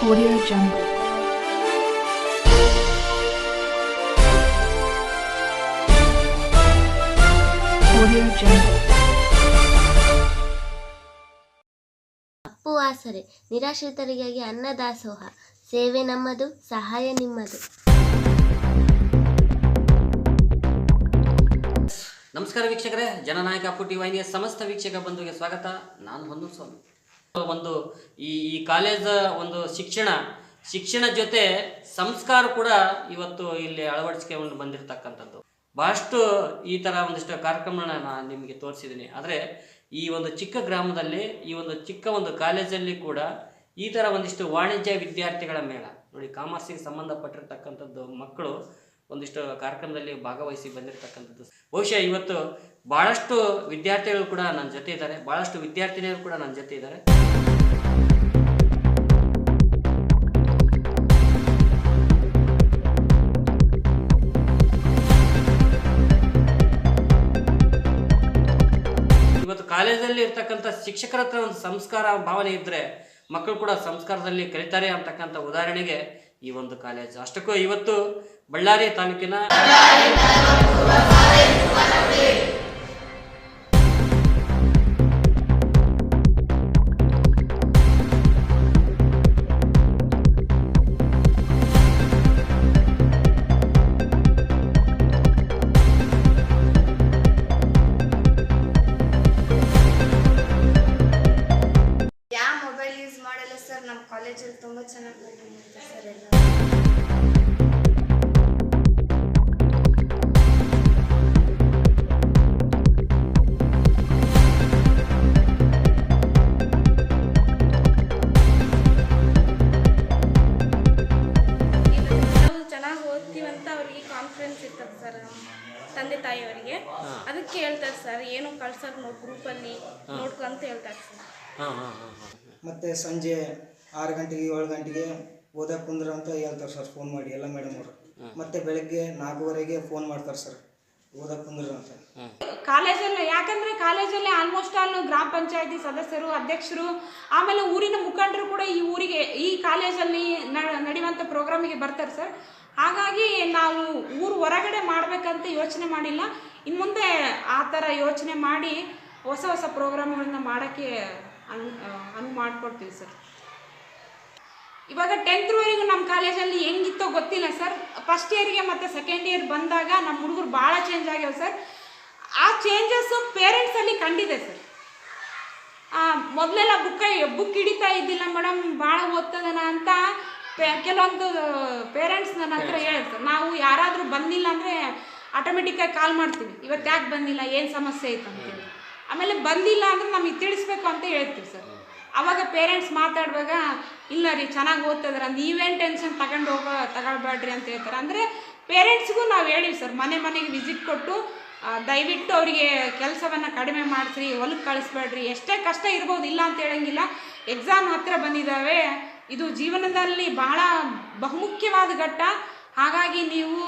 Audio Jungle. Audio Jungle. Appu ಆಸರೆ ನಿರಾಶ್ರಿತರಿಗಾಗಿ ಅನ್ನದಾಸೋಹ ಸೇವೆ ನಮ್ಮದು ಸಹಾಯ ನಿಮ್ಮದು ನಮಸ್ಕಾರ ವೀಕ್ಷಕರೇ ಜನನಾಯಕ ಪುಟಿ ವಾಹಿನಿಯ ಸಮಸ್ತ ವೀಕ್ಷಕ ಬಂಧುಗೆ ಸ್ವಾಗತ ನಾನು ಹೊನ್ನು ಸ್ವಾಮಿ ಒಂದು ಈ ಈ ಕಾಲೇಜ ಒಂದು ಶಿಕ್ಷಣ ಶಿಕ್ಷಣ ಜೊತೆ ಸಂಸ್ಕಾರ ಕೂಡ ಇವತ್ತು ಇಲ್ಲಿ ಅಳವಡಿಸ್ಕೊಂಡು ಬಂದಿರತಕ್ಕಂಥದ್ದು. ಬಹಳಷ್ಟು ಈ ಥರ ಒಂದಿಷ್ಟು ಕಾರ್ಯಕ್ರಮಗಳನ್ನ ನಾನು ನಿಮಗೆ ತೋರಿಸಿದ್ದೀನಿ ಆದರೆ ಈ ಒಂದು ಚಿಕ್ಕ ಗ್ರಾಮದಲ್ಲಿ, ಈ ಒಂದು ಚಿಕ್ಕ ಒಂದು ಕಾಲೇಜಲ್ಲಿ ಕೂಡ ಈ ಥರ ಒಂದಿಷ್ಟು ವಾಣಿಜ್ಯ ವಿದ್ಯಾರ್ಥಿಗಳ ಮೇಳ. ನೋಡಿ, ಕಾಮರ್ಸಿಗೆ ಸಂಬಂಧಪಟ್ಟಿರ್ತಕ್ಕಂಥದ್ದು ಮಕ್ಕಳು ಒಂದಿಷ್ಟು ಕಾರ್ಯಕ್ರಮದಲ್ಲಿ ಭಾಗವಹಿಸಿ ಬಂದಿರತಕ್ಕಂಥದ್ದು. ಬಹುಶಃ ಇವತ್ತು ಭಾಳಷ್ಟು ವಿದ್ಯಾರ್ಥಿಗಳು ಕೂಡ ನನ್ನ ಜೊತೆ ಇದ್ದಾರೆ. ಭಾಳಷ್ಟು ವಿದ್ಯಾರ್ಥಿನಿಯರು ಕೂಡ ನನ್ನ ಜೊತೆ ಇದ್ದಾರೆ. ಇವತ್ತು ಕಾಲೇಜಲ್ಲಿ ಇರ್ತಕ್ಕಂಥ ಶಿಕ್ಷಕರ ಹತ್ರ ಒಂದು ಸಂಸ್ಕಾರ ಭಾವನೆ ಇದ್ದರೆ ಮಕ್ಕಳು ಕೂಡ ಸಂಸ್ಕಾರದಲ್ಲಿ ಕಲಿತಾರೆ ಅಂತಕ್ಕಂಥ ಉದಾಹರಣೆಗೆ ಈ ಒಂದು ಕಾಲೇಜ್. ಅಷ್ಟಕ್ಕೂ ಇವತ್ತು ಬಳ್ಳಾರಿ ತಾಲೂಕಿನ ಕಾಲೇಜಲ್ಲಿ ತುಂಬ ಚೆನ್ನಾಗಿ ಮಾಡಿದ್ದಾರೆ ಸರ್ ಎಲ್ಲ. ಚೆನ್ನಾಗಿ ಓದ್ತೀವಂತ ಅವ್ರಿಗೆ ಕಾನ್ಫಿಡೆನ್ಸ್ ಇರ್ತದೆ ಸರ್ ನಮ್ಮ ತಂದೆ ತಾಯಿಯವರಿಗೆ. ಅದಕ್ಕೆ ಹೇಳ್ತಾರೆ ಸರ್ ಏನು ಕಳ್ಸೋದು ನೋಡಿ ಗ್ರೂಪಲ್ಲಿ ನೋಡ್ಕೊಂತ ಹೇಳ್ತಾರೆ ಸರ್. ಹಾಂ ಹಾಂ ಹಾಂ. ಮತ್ತು ಸಂಜೆ ಆರು ಗಂಟೆಗೆ ಏಳು ಗಂಟೆಗೆ ಓದಕ್ಕೆ ಕುಂದ್ರ ಅಂತ ಹೇಳ್ತಾರೆ ಸರ್ ಫೋನ್ ಮಾಡಿ ಎಲ್ಲ ಮೇಡಮ್ ಅವರು. ಮತ್ತೆ ಬೆಳಗ್ಗೆ ನಾಲ್ಕೂವರೆಗೆ ಫೋನ್ ಮಾಡ್ತಾರೆ ಸರ್ ಓದಕ್ಕೆ ಕುಂದ್ರ ಅಂತ. ಕಾಲೇಜಲ್ಲಿ ಯಾಕಂದ್ರೆ ಕಾಲೇಜಲ್ಲಿ ಆಲ್ಮೋಸ್ಟ್ ಆಲ್ ಗ್ರಾಮ ಪಂಚಾಯತಿ ಸದಸ್ಯರು ಅಧ್ಯಕ್ಷರು ಆಮೇಲೆ ಊರಿನ ಮುಖಂಡರು ಕೂಡ ಈ ಊರಿಗೆ ಈ ಕಾಲೇಜಲ್ಲಿ ನಡೆಯುವಂಥ ಪ್ರೋಗ್ರಾಮಿಗೆ ಬರ್ತಾರೆ ಸರ್. ಹಾಗಾಗಿ ನಾವು ಊರು ಹೊರಗಡೆ ಮಾಡಬೇಕಂತ ಯೋಚನೆ ಮಾಡಿಲ್ಲ. ಇನ್ನು ಮುಂದೆ ಆ ಥರ ಯೋಚನೆ ಮಾಡಿ ಹೊಸ ಹೊಸ ಪ್ರೋಗ್ರಾಮ್ಗಳನ್ನ ಮಾಡೋಕ್ಕೆ ಅನ್ ಅನುವು ಮಾಡಿಕೊಡ್ತೀವಿ ಸರ್. ಇವಾಗ ಟೆಂತ್ವರೆಗೂ ನಮ್ಮ ಕಾಲೇಜಲ್ಲಿ ಹೆಂಗಿತ್ತೋ ಗೊತ್ತಿಲ್ಲ ಸರ್ ಫಸ್ಟ್ ಇಯರ್ಗೆ ಮತ್ತು ಸೆಕೆಂಡ್ ಇಯರ್ ಬಂದಾಗ ನಮ್ಮ ಹುಡುಗರು ಭಾಳ ಚೇಂಜ್ ಆಗ್ಯಾವ ಸರ್ ಆ ಚೇಂಜಸ್ಸು ಪೇರೆಂಟ್ಸಲ್ಲಿ ಕಂಡಿದೆ ಸರ್ ಮೊದಲೆಲ್ಲ ಬುಕ್ಕ ಬುಕ್ ಹಿಡಿತಾ ಇದ್ದಿಲ್ಲ ಮೇಡಮ್ ಭಾಳ ಓದ್ತದನ ಅಂತ ಪೆ- ಕೆಲವೊಂದು ಪೇರೆಂಟ್ಸ್ ನನ್ನ ಹತ್ರ ಹೇಳ್ತಾರೆ ಸರ್ ನಾವು ಯಾರಾದರೂ ಬಂದಿಲ್ಲ ಅಂದರೆ ಆಟೋಮೆಟಿಕ್ಕಾಗಿ ಕಾಲ್ ಮಾಡ್ತೀವಿ. ಇವತ್ತು ಯಾಕೆ ಬಂದಿಲ್ಲ? ಏನು ಸಮಸ್ಯೆ ಐತೆ ಅಂತೇಳಿ ಆಮೇಲೆ ಬಂದಿಲ್ಲ ಅಂದ್ರೆ ನಮಗೆ ತಿಳಿಸ್ಬೇಕು ಅಂತ ಹೇಳ್ತೀವಿ ಸರ್. ಅವಾಗ ಪೇರೆಂಟ್ಸ್ ಮಾತಾಡುವಾಗ, ಇಲ್ಲ ರೀ, ಚೆನ್ನಾಗಿ ಓದ್ತಿದಾರೆ, ನೀವೇನು ಟೆನ್ಷನ್ ತಗೊಂಡು ಹೋಗೋ, ತಗೊಳ್ಬೇಡ್ರಿ ಅಂತ ಹೇಳ್ತಾರೆ. ಅಂದರೆ ಪೇರೆಂಟ್ಸ್ಗೂ ನಾವು ಹೇಳಿವಿ ಸರ್, ಮನೆ ಮನೆಗೆ ವಿಸಿಟ್ ಕೊಟ್ಟು ದಯವಿಟ್ಟು ಅವರಿಗೆ ಕೆಲಸವನ್ನು ಕಡಿಮೆ ಮಾಡಿಸ್ರಿ ಹೊಲಕ್ಕೆ ಕಳಿಸ್ಬೇಡ್ರಿ, ಎಷ್ಟೇ ಕಷ್ಟ ಇರ್ಬೋದು ಇಲ್ಲ ಅಂತ ಹೇಳಂಗಿಲ್ಲ. ಎಕ್ಸಾಮ್ ಹತ್ರ ಬಂದಿದ್ದಾವೆ ಇದು ಜೀವನದಲ್ಲಿ ಬಹಳ ಬಹುಮುಖ್ಯವಾದ ಘಟ್ಟ. ಹಾಗಾಗಿ ನೀವು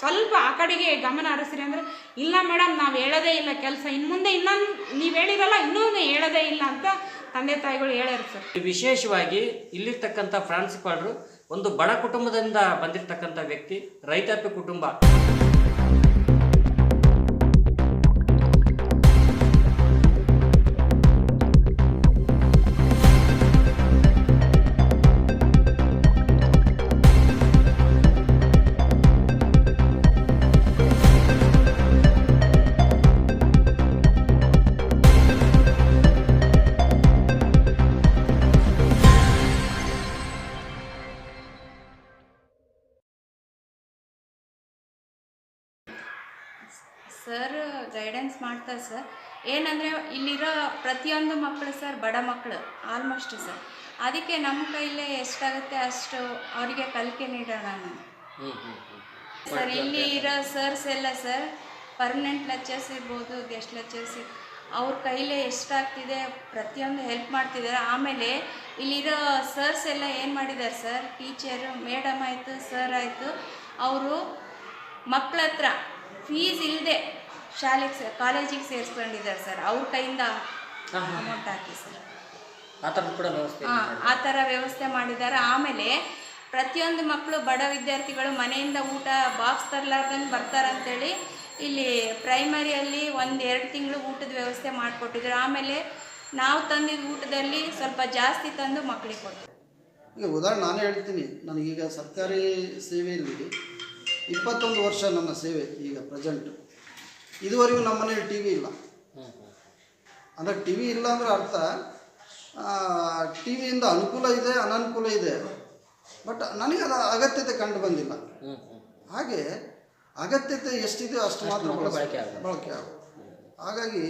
ಸ್ವಲ್ಪ ಆ ಕಡೆಗೆ ಗಮನ ಹರಿಸ್ರಿ ಅಂದರೆ, ಇಲ್ಲ ಮೇಡಮ್, ನಾವು ಹೇಳೋದೇ ಇಲ್ಲ ಕೆಲಸ. ಇನ್ನು ಮುಂದೆ ಇನ್ನೊಂದು, ನೀವು ಹೇಳಿರಲ್ಲ ಇನ್ನೊಂದು ಹೇಳೋದೇ ಇಲ್ಲ ಅಂತ ತಂದೆ ತಾಯಿಗಳು ಹೇಳ್ಯಾರ ಸರ್. ವಿಶೇಷವಾಗಿ ಇಲ್ಲಿರ್ತಕ್ಕಂಥ ಪ್ರಾಂಶುಪಾಲರು ಒಂದು ಬಡ ಕುಟುಂಬದಿಂದ ಬಂದಿರತಕ್ಕಂಥ ವ್ಯಕ್ತಿ, ರೈತಾಪಿ ಕುಟುಂಬ. ಗೈಡೆನ್ಸ್ ಮಾಡ್ತಾರೆ ಸರ್ ಏನಂದರೆ ಇಲ್ಲಿರೋ ಪ್ರತಿಯೊಂದು ಮಕ್ಕಳು ಸರ್ ಬಡ ಮಕ್ಕಳು ಆಲ್ಮೋಸ್ಟ್ ಸರ್ ಅದಕ್ಕೆ ನಮ್ಮ ಕೈಲೇ ಎಷ್ಟಾಗುತ್ತೆ ಅಷ್ಟು ಅವರಿಗೆ ಕಲಿಕೆ ನೀಡೋಣ ಸರ್ ಇಲ್ಲಿ ಇರೋ ಸರ್ಸ್ ಎಲ್ಲ ಸರ್ ಪರ್ಮನೆಂಟ್ ಲೆಕ್ಚರ್ಸ್ ಇರ್ಬೋದು ಗೆಸ್ಟ್ ಲೆಕ್ಚರ್ಸ್ ಅವ್ರ ಕೈಲೇ ಎಷ್ಟಾಗ್ತಿದೆ ಪ್ರತಿಯೊಂದು ಹೆಲ್ಪ್ ಮಾಡ್ತಿದ್ದಾರೆ. ಆಮೇಲೆ ಇಲ್ಲಿರೋ ಸರ್ಸ್ ಎಲ್ಲ ಏನು ಮಾಡಿದ್ದಾರೆ ಸರ್ ಟೀಚರು ಮೇಡಮ್ ಆಯಿತು ಸರ್ ಆಯಿತು ಅವರು ಮಕ್ಕಳ ಹತ್ರ ಫೀಸ್ ಇಲ್ಲದೆ ಶಾಲೆಗೆ ಸೇ ಕಾಲೇಜಿಗೆ ಸೇರಿಸ್ಕೊಂಡಿದ್ದಾರೆ ಸರ್. ಅವ್ರ ಕೈಯಿಂದ ಅಮೌಂಟ್ ಹಾಕಿ ಸರ್. ಆ ಕೂಡ ವ್ಯವಸ್ಥೆ ಆ ಥರ ವ್ಯವಸ್ಥೆ ಮಾಡಿದ್ದಾರೆ. ಆಮೇಲೆ ಪ್ರತಿಯೊಂದು ಮಕ್ಕಳು ಬಡ ವಿದ್ಯಾರ್ಥಿಗಳು ಮನೆಯಿಂದ ಊಟ ಬಾಕ್ಸ್ ತರಲಾರ್ದಂಗೆ ಬರ್ತಾರಂತೇಳಿ ಇಲ್ಲಿ ಪ್ರೈಮರಿಯಲ್ಲಿ ಒಂದು ಎರಡು ತಿಂಗಳು ಊಟದ ವ್ಯವಸ್ಥೆ ಮಾಡಿಕೊಟ್ಟಿದ್ರು. ಆಮೇಲೆ ನಾವು ತಂದಿದ್ದ ಊಟದಲ್ಲಿ ಸ್ವಲ್ಪ ಜಾಸ್ತಿ ತಂದು ಮಕ್ಕಳಿಗೆ ಕೊಟ್ಟರು ಈಗ ಉದಾಹರಣೆ ನಾನು ಹೇಳ್ತೀನಿ. ನನಗೀಗ ಸರ್ಕಾರಿ ಸೇವೆಯಲ್ಲಿ ಇಪ್ಪತ್ತೊಂದು ವರ್ಷ ನನ್ನ ಸೇವೆ ಈಗ ಪ್ರೆಸೆಂಟ್ ಇದುವರೆಗೂ ನಮ್ಮ ಮನೇಲಿ ಟಿ ವಿ ಇಲ್ಲ. ಅಂದರೆ ಟಿ ವಿ ಇಲ್ಲ ಅಂದ್ರೆ ಅರ್ಥ. ಟಿ ವಿಯಿಂದ ಅನುಕೂಲ ಇದೆ ಅನನುಕೂಲ ಇದೆ. ಬಟ್ ನನಗೆ ಅದು ಅಗತ್ಯತೆ ಕಂಡು ಬಂದಿಲ್ಲ. ಹಾಗೆ ಅಗತ್ಯತೆ ಎಷ್ಟಿದೆಯೋ ಅಷ್ಟು ಮಾತ್ರ ಬಳಕೆ ಬಳಕೆ ಆಗುತ್ತೆ. ಹಾಗಾಗಿ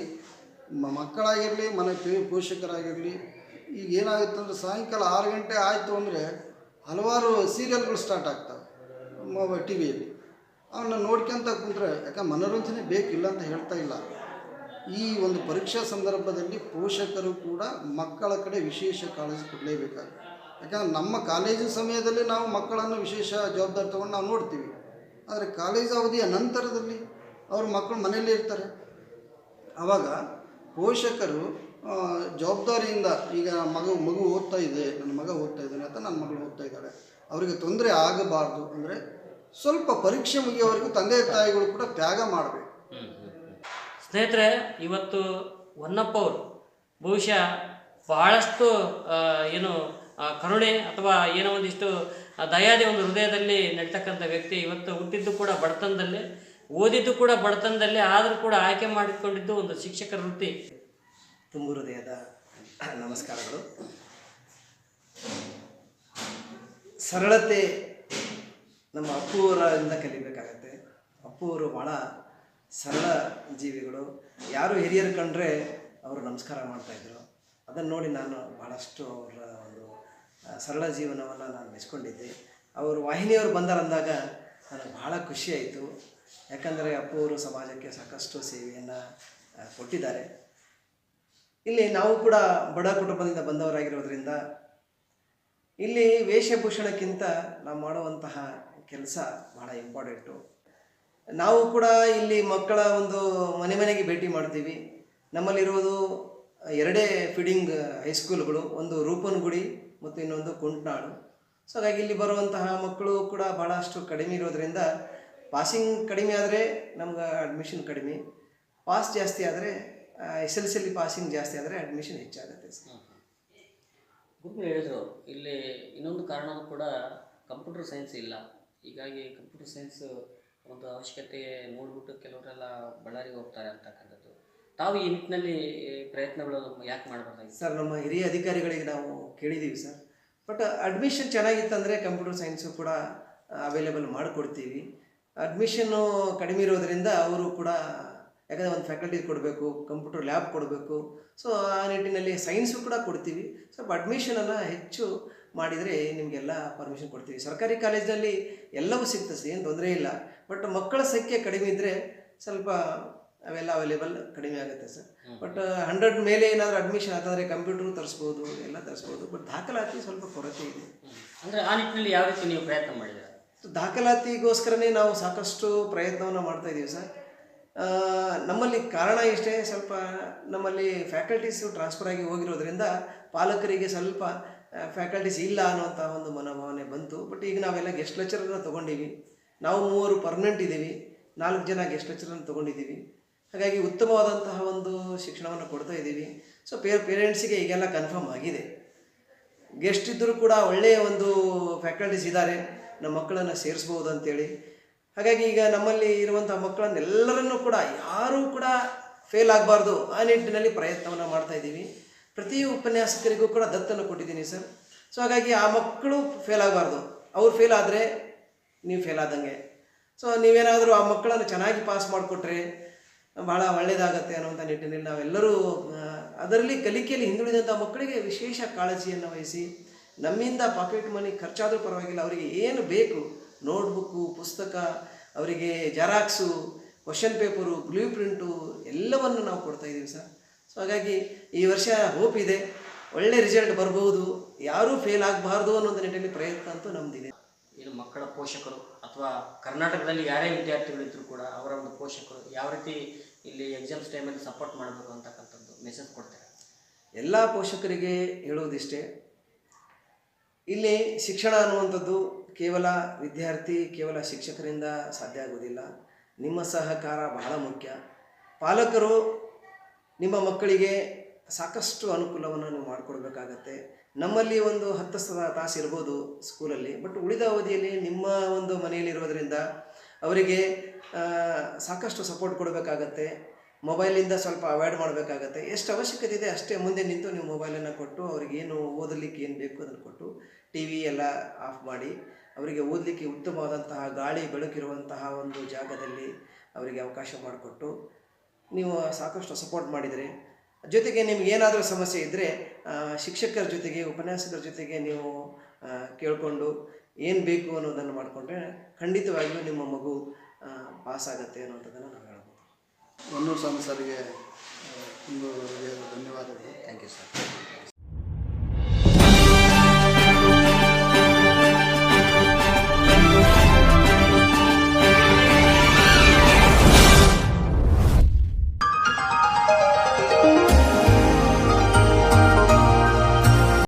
ಮಕ್ಕಳಾಗಿರಲಿ ಮನೆ ಪೋಷಕರಾಗಿರಲಿ ಈಗ ಏನಾಗುತ್ತೆ ಅಂದರೆ ಸಾಯಂಕಾಲ ಆರು ಗಂಟೆ ಆಯಿತು ಅಂದರೆ ಹಲವಾರು ಸೀರಿಯಲ್ಗಳು ಸ್ಟಾರ್ಟ್ ಆಗ್ತವೆ. ಮೊಬೈಲ್ ಟಿ ವಿಯಲ್ಲಿ ಅವನ್ನ ನೋಡ್ಕೊಂತ ಕುಂತ್ರೆ, ಯಾಕೆ ಮನೋರಂಜನೆ ಬೇಕಿಲ್ಲ ಅಂತ ಹೇಳ್ತಾ ಇಲ್ಲ. ಈ ಒಂದು ಪರೀಕ್ಷಾ ಸಂದರ್ಭದಲ್ಲಿ ಪೋಷಕರು ಕೂಡ ಮಕ್ಕಳ ಕಡೆ ವಿಶೇಷ ಕಾಳಜಿ ಕೊಡಲೇಬೇಕಾಗುತ್ತೆ. ಯಾಕಂದ್ರೆ ನಮ್ಮ ಕಾಲೇಜು ಸಮಯದಲ್ಲಿ ನಾವು ಮಕ್ಕಳನ್ನು ವಿಶೇಷ ಜವಾಬ್ದಾರಿ ತೊಗೊಂಡು ನಾವು ನೋಡ್ತೀವಿ. ಆದರೆ ಕಾಲೇಜು ಅವಧಿಯ ನಂತರದಲ್ಲಿ ಅವ್ರ ಮಕ್ಕಳು ಮನೆಯಲ್ಲೇ ಇರ್ತಾರೆ. ಆವಾಗ ಪೋಷಕರು ಜವಾಬ್ದಾರಿಯಿಂದ ಈಗ ಮಗು ಮಗು ಓದ್ತಾ ಇದೆ, ನನ್ನ ಮಗ ಓದ್ತಾ ಇದ್ದಾನೆ ಅಥವಾ ನನ್ನ ಮಗಳು ಓದ್ತಾ ಇದ್ದಾಳೆ. ಅವರಿಗೆ ತೊಂದರೆ ಆಗಬಾರ್ದು ಅಂದರೆ ಸ್ವಲ್ಪ ಪರೀಕ್ಷೆ ಮುಗಿಯೋವರೆಗೂ ತಂದೆ ತಾಯಿಗಳು ಕೂಡ ತ್ಯಾಗ ಮಾಡಬೇಕು. ಸ್ನೇಹಿತರೆ ಇವತ್ತು ಹೊನ್ನಪ್ಪ ಅವರು ಬಹುಶಃ ಬಹಳಷ್ಟು ಏನು ಕರುಣೆ ಅಥವಾ ಏನೋ ಒಂದಿಷ್ಟು ದಯಾದಿ ಒಂದು ಹೃದಯದಲ್ಲಿ ನಡ್ತಕ್ಕಂಥ ವ್ಯಕ್ತಿ ಇವತ್ತು ಹುಟ್ಟಿದ್ದು ಕೂಡ ಬಡತನದಲ್ಲಿ ಓದಿದ್ದು ಕೂಡ ಬಡತನದಲ್ಲಿ ಆದರೂ ಕೂಡ ಆಯ್ಕೆ ಮಾಡಿಕೊಂಡಿದ್ದು ಒಂದು ಶಿಕ್ಷಕರ ವೃತ್ತಿ. ತುಂಬು ಹೃದಯದ ನಮಸ್ಕಾರಗಳು. ಸರಳತೆ ನಮ್ಮ ಅಪ್ಪುವರಿಂದ ಕಲಿಬೇಕಾಗತ್ತೆ. ಅಪ್ಪುವರು ಭಾಳ ಸರಳ ಜೀವಿಗಳು. ಯಾರು ಹಿರಿಯರು ಕಂಡ್ರೆ ಅವರು ನಮಸ್ಕಾರ ಮಾಡ್ತಾಯಿದ್ರು ಅದನ್ನು ನೋಡಿ ನಾನು ಭಾಳಷ್ಟು ಅವರ ಒಂದು ಸರಳ ಜೀವನವನ್ನು ನಾನು ಮೆಚ್ಕೊಂಡಿದ್ದೆ. ಅವರು ವಾಹಿನಿಯವರು ಬಂದಾರಂದಾಗ ನನಗೆ ಭಾಳ ಖುಷಿಯಾಯಿತು ಯಾಕಂದರೆ ಅಪ್ಪುವರು ಸಮಾಜಕ್ಕೆ ಸಾಕಷ್ಟು ಸೇವೆಯನ್ನು ಕೊಟ್ಟಿದ್ದಾರೆ. ಇಲ್ಲಿ ನಾವು ಕೂಡ ಬಡ ಕುಟುಂಬದಿಂದ ಬಂದವರಾಗಿರೋದ್ರಿಂದ ಇಲ್ಲಿ ವೇಷಭೂಷಣಕ್ಕಿಂತ ನಾವು ಮಾಡುವಂತಹ ಕೆಲಸ ಭಾಳ ಇಂಪಾರ್ಟೆಂಟು ನಾವು ಕೂಡ ಇಲ್ಲಿ ಮಕ್ಕಳ ಒಂದು ಮನೆ ಮನೆಗೆ ಭೇಟಿ ಮಾಡ್ತೀವಿ. ನಮ್ಮಲ್ಲಿರೋದು ಎರಡೇ ಫೀಡಿಂಗ್ ಹೈಸ್ಕೂಲ್ಗಳು ಒಂದು ರೂಪನಗುಡಿ ಮತ್ತು ಇನ್ನೊಂದು ಕುಂಟ್ನಾಡು ಸೊ ಹಾಗಾಗಿ ಇಲ್ಲಿ ಬರುವಂತಹ ಮಕ್ಕಳು ಕೂಡ ಭಾಳಷ್ಟು ಕಡಿಮೆ ಇರೋದರಿಂದ ಪಾಸಿಂಗ್ ಕಡಿಮೆ ಆದರೆ ನಮ್ಗೆ ಅಡ್ಮಿಷನ್ ಕಡಿಮೆ. ಪಾಸ್ ಜಾಸ್ತಿ ಆದರೆ ಎಸ್ ಎಲ್ ಸಿಲಿ ಪಾಸಿಂಗ್ ಜಾಸ್ತಿ ಆದರೆ ಅಡ್ಮಿಷನ್ ಹೆಚ್ಚಾಗುತ್ತೆ. ಸರ್ ಹೇಳಿದ್ರು, ಇಲ್ಲಿ ಇನ್ನೊಂದು ಕಾರಣ ಕೂಡ ಕಂಪ್ಯೂಟರ್ ಸೈನ್ಸ್ ಇಲ್ಲ. ಹೀಗಾಗಿ ಕಂಪ್ಯೂಟರ್ ಸೈನ್ಸ್ ಒಂದು ಅವಶ್ಯಕತೆ ನೋಡ್ಬಿಟ್ಟು ಕೆಲವರೆಲ್ಲ ಬಳ್ಳಾರಿಗೆ ಹೋಗ್ತಾರೆ ಅಂತಕ್ಕಂಥದ್ದು. ತಾವು ಈ ನಿಟ್ಟಿನಲ್ಲಿ ಪ್ರಯತ್ನಗಳು ಯಾಕೆ ಮಾಡಬೇಕಾಗಿತ್ತು ಸರ್, ನಮ್ಮ ಹಿರಿಯ ಅಧಿಕಾರಿಗಳಿಗೆ ನಾವು ಕೇಳಿದ್ದೀವಿ ಸರ್. ಬಟ್ ಅಡ್ಮಿಷನ್ ಚೆನ್ನಾಗಿತ್ತಂದರೆ ಕಂಪ್ಯೂಟರ್ ಸೈನ್ಸು ಕೂಡ ಅವೈಲೇಬಲ್ ಮಾಡಿಕೊಡ್ತೀವಿ. ಅಡ್ಮಿಷನ್ನು ಕಡಿಮೆ ಇರೋದರಿಂದ ಅವರು ಕೂಡ ಯಾಕಂದರೆ ಒಂದು ಫ್ಯಾಕಲ್ಟಿ ಕೊಡಬೇಕು ಕಂಪ್ಯೂಟರ್ ಲ್ಯಾಬ್ ಕೊಡಬೇಕು. ಸೊ ಆ ನಿಟ್ಟಿನಲ್ಲಿ ಸೈನ್ಸು ಕೂಡ ಕೊಡ್ತೀವಿ. ಸ್ವಲ್ಪ ಅಡ್ಮಿಷನನ್ನು ಹೆಚ್ಚು ಮಾಡಿದರೆ ನಿಮಗೆಲ್ಲ ಪರ್ಮಿಷನ್ ಕೊಡ್ತೀವಿ. ಸರ್ಕಾರಿ ಕಾಲೇಜಿನಲ್ಲಿ ಎಲ್ಲವೂ ಸಿಗ್ತದೆ ಸರ್ ಏನು ತೊಂದರೆ ಇಲ್ಲ. ಬಟ್ ಮಕ್ಕಳ ಸಂಖ್ಯೆ ಕಡಿಮೆ ಇದ್ದರೆ ಸ್ವಲ್ಪ ಅವೆಲ್ಲ ಅವೈಲೇಬಲ್ ಕಡಿಮೆ ಆಗುತ್ತೆ ಸರ್. ಬಟ್ ಹಂಡ್ರೆಡ್ ಮೇಲೆ ಏನಾದರೂ ಅಡ್ಮಿಷನ್ ಆತಂದರೆ ಕಂಪ್ಯೂಟರ್ ತರಿಸ್ಬೋದು ಎಲ್ಲ ತರಿಸ್ಬೋದು. ಬಟ್ ದಾಖಲಾತಿ ಸ್ವಲ್ಪ ಕೊರತೆ ಇದೆ. ಅಂದರೆ ಆ ನಿಟ್ಟಿನಲ್ಲಿ ಯಾವ ರೀತಿ ನೀವು ಪ್ರಯತ್ನ ಮಾಡಿದ್ದೀರಾ? ದಾಖಲಾತಿಗೋಸ್ಕರನೇ ನಾವು ಸಾಕಷ್ಟು ಪ್ರಯತ್ನವನ್ನು ಮಾಡ್ತಾ ಇದ್ದೀವಿ ಸರ್. ನಮ್ಮಲ್ಲಿ ಕಾರಣ ಇಷ್ಟೇ ಸ್ವಲ್ಪ ನಮ್ಮಲ್ಲಿ ಫ್ಯಾಕಲ್ಟೀಸು ಟ್ರಾನ್ಸ್ಫರ್ ಆಗಿ ಹೋಗಿರೋದ್ರಿಂದ ಪಾಲಕರಿಗೆ ಸ್ವಲ್ಪ ಫ್ಯಾಕಲ್ಟೀಸ್ ಇಲ್ಲ ಅನ್ನೋಂಥ ಒಂದು ಮನೋಭಾವನೆ ಬಂತು. ಬಟ್ ಈಗ ನಾವೆಲ್ಲ ಗೆಸ್ಟ್ ಲೆಕ್ಚರನ್ನು ತೊಗೊಂಡಿವಿ. ನಾವು ಮೂವರು ಪರ್ಮನೆಂಟ್ ಇದ್ದೀವಿ. ನಾಲ್ಕು ಜನ ಗೆಸ್ಟ್ ಲೆಕ್ಚರನ್ನು ತೊಗೊಂಡಿದ್ದೀವಿ. ಹಾಗಾಗಿ ಉತ್ತಮವಾದಂತಹ ಒಂದು ಶಿಕ್ಷಣವನ್ನು ಕೊಡ್ತಾ ಇದ್ದೀವಿ. ಸೊ ಪೇ ಪೇರೆಂಟ್ಸಿಗೆ ಈಗೆಲ್ಲ ಕನ್ಫರ್ಮ್ ಆಗಿದೆ. ಗೆಸ್ಟ್ ಇದ್ದರೂ ಕೂಡ ಒಳ್ಳೆಯ ಒಂದು ಫ್ಯಾಕಲ್ಟೀಸ್ ಇದ್ದಾರೆ. ನಮ್ಮ ಮಕ್ಕಳನ್ನು ಸೇರಿಸ್ಬೋದು ಅಂತೇಳಿ. ಹಾಗಾಗಿ ಈಗ ನಮ್ಮಲ್ಲಿ ಇರುವಂಥ ಮಕ್ಕಳನ್ನೆಲ್ಲರನ್ನೂ ಕೂಡ ಯಾರೂ ಕೂಡ ಫೇಲ್ ಆಗಬಾರ್ದು ಆ ನಿಟ್ಟಿನಲ್ಲಿ ಪ್ರಯತ್ನವನ್ನು ಮಾಡ್ತಾ ಇದ್ದೀವಿ. ಪ್ರತಿ ಉಪನ್ಯಾಸಕರಿಗೂ ಕೂಡ ದತ್ತನ್ನು ಕೊಟ್ಟಿದ್ದೀನಿ ಸರ್. ಸೊ ಹಾಗಾಗಿ ಆ ಮಕ್ಕಳು ಫೇಲ್ ಆಗಬಾರ್ದು. ಅವ್ರು ಫೇಲ್ ಆದರೆ ನೀವು ಫೇಲ್ ಆದಂಗೆ. ಸೊ ನೀವೇನಾದರೂ ಆ ಮಕ್ಕಳನ್ನು ಚೆನ್ನಾಗಿ ಪಾಸ್ ಮಾಡಿಕೊಟ್ರೆ ಭಾಳ ಒಳ್ಳೆಯದಾಗತ್ತೆ ಅನ್ನುವಂಥ ನಿಟ್ಟಿನಲ್ಲಿ ನಾವೆಲ್ಲರೂ ಅದರಲ್ಲಿ ಕಲಿಕೆಯಲ್ಲಿ ಹಿಂದುಳಿದಂಥ ಮಕ್ಕಳಿಗೆ ವಿಶೇಷ ಕಾಳಜಿಯನ್ನು ವಹಿಸಿ ನಮ್ಮಿಂದ ಪಾಕೆಟ್ ಮನಿ ಖರ್ಚಾದರೂ ಪರವಾಗಿಲ್ಲ, ಅವರಿಗೆ ಏನು ಬೇಕು ನೋಟ್ಬುಕ್ಕು ಪುಸ್ತಕ, ಅವರಿಗೆ xerox question paper blue print ಎಲ್ಲವನ್ನು ನಾವು ಕೊಡ್ತಾ ಇದ್ದೀವಿ ಸರ್. ಸೊ ಹಾಗಾಗಿ ಈ ವರ್ಷ ಹೋಪ್ ಇದೆ. ಒಳ್ಳೆ ರಿಸಲ್ಟ್ ಬರಬಹುದು ಯಾರೂ ಫೇಲ್ ಆಗಬಾರ್ದು ಅನ್ನೋ ನಿಟ್ಟಿನಲ್ಲಿ ಪ್ರಯತ್ನ ಅಂತೂ ನಮ್ಮದಿದೆ ಏನು ಮಕ್ಕಳ ಪೋಷಕರು ಅಥವಾ ಕರ್ನಾಟಕದಲ್ಲಿ ಯಾರೇ ವಿದ್ಯಾರ್ಥಿಗಳಿದ್ರು ಕೂಡ ಅವರ ಒಂದು ಪೋಷಕರು ಯಾವ ರೀತಿ ಇಲ್ಲಿ ಎಕ್ಸಾಮ್ಸ್ ಟೈಮಲ್ಲಿ ಸಪೋರ್ಟ್ ಮಾಡಬೇಕು ಅಂತಕ್ಕಂಥದ್ದು ಮೆಸೇಜ್ ಕೊಡ್ತಾರೆ. ಎಲ್ಲ ಪೋಷಕರಿಗೆ ಹೇಳುವುದಿಷ್ಟೇ. ಇಲ್ಲಿ ಶಿಕ್ಷಣ ಅನ್ನುವಂಥದ್ದು ಕೇವಲ ವಿದ್ಯಾರ್ಥಿ ಕೇವಲ ಶಿಕ್ಷಕರಿಂದ ಸಾಧ್ಯ ಆಗುವುದಿಲ್ಲ. ನಿಮ್ಮ ಸಹಕಾರ ಬಹಳ ಮುಖ್ಯ. ಪಾಲಕರು ನಿಮ್ಮ ಮಕ್ಕಳಿಗೆ ಸಾಕಷ್ಟು ಅನುಕೂಲವನ್ನು ನೀವು ಮಾಡಿಕೊಡ್ಬೇಕಾಗತ್ತೆ. ನಮ್ಮಲ್ಲಿ ಒಂದು ಹತ್ತು ತಾಸು ಇರ್ಬೋದು ಸ್ಕೂಲಲ್ಲಿ, ಬಟ್ ಉಳಿದ ಅವಧಿಯಲ್ಲಿ ನಿಮ್ಮ ಒಂದು ಮನೆಯಲ್ಲಿರೋದ್ರಿಂದ ಅವರಿಗೆ ಸಾಕಷ್ಟು ಸಪೋರ್ಟ್ ಕೊಡಬೇಕಾಗತ್ತೆ. ಮೊಬೈಲಿಂದ ಸ್ವಲ್ಪ ಅವಾಯ್ಡ್ ಮಾಡಬೇಕಾಗತ್ತೆ. ಎಷ್ಟು ಅವಶ್ಯಕತೆ ಇದೆ ಅಷ್ಟೇ ಮುಂದೆ ನಿಂತು ನೀವು ಮೊಬೈಲನ್ನು ಕೊಟ್ಟು ಅವ್ರಿಗೆ ಏನು ಓದಲಿಕ್ಕೆ ಏನು ಬೇಕು ಅದನ್ನು ಕೊಟ್ಟು ಟಿ ವಿ ಎಲ್ಲ ಆಫ್ ಮಾಡಿ, ಅವರಿಗೆ ಓದಲಿಕ್ಕೆ ಉತ್ತಮವಾದಂತಹ ಗಾಳಿ ಬೆಳಕಿರುವಂತಹ ಒಂದು ಜಾಗದಲ್ಲಿ ಅವರಿಗೆ ಅವಕಾಶ ಮಾಡಿಕೊಟ್ಟು ನೀವು ಸಾಕಷ್ಟು ಸಪೋರ್ಟ್ ಮಾಡಿದರೆ ಜೊತೆಗೆ ನಿಮ್ಗೆ ಏನಾದರೂ ಸಮಸ್ಯೆ ಇದ್ದರೆ ಶಿಕ್ಷಕರ ಜೊತೆಗೆ ಉಪನ್ಯಾಸಕರ ಜೊತೆಗೆ ನೀವು ಕೇಳಿಕೊಂಡು ಏನು ಬೇಕು ಅನ್ನೋದನ್ನು ಮಾಡಿಕೊಂಡ್ರೆ ಖಂಡಿತವಾಗಿಯೂ ನಿಮ್ಮ ಮಗು ಪಾಸ್ ಆಗುತ್ತೆ ಅನ್ನೋಂಥದ್ದನ್ನು ನಾವು ಹೇಳ್ಬೋದು. ಹೊನ್ನೂರು ಸ್ವಾಮಿ ಸರ್ಗೆ ಒಂದು ಧನ್ಯವಾದಗಳು. Thank you sir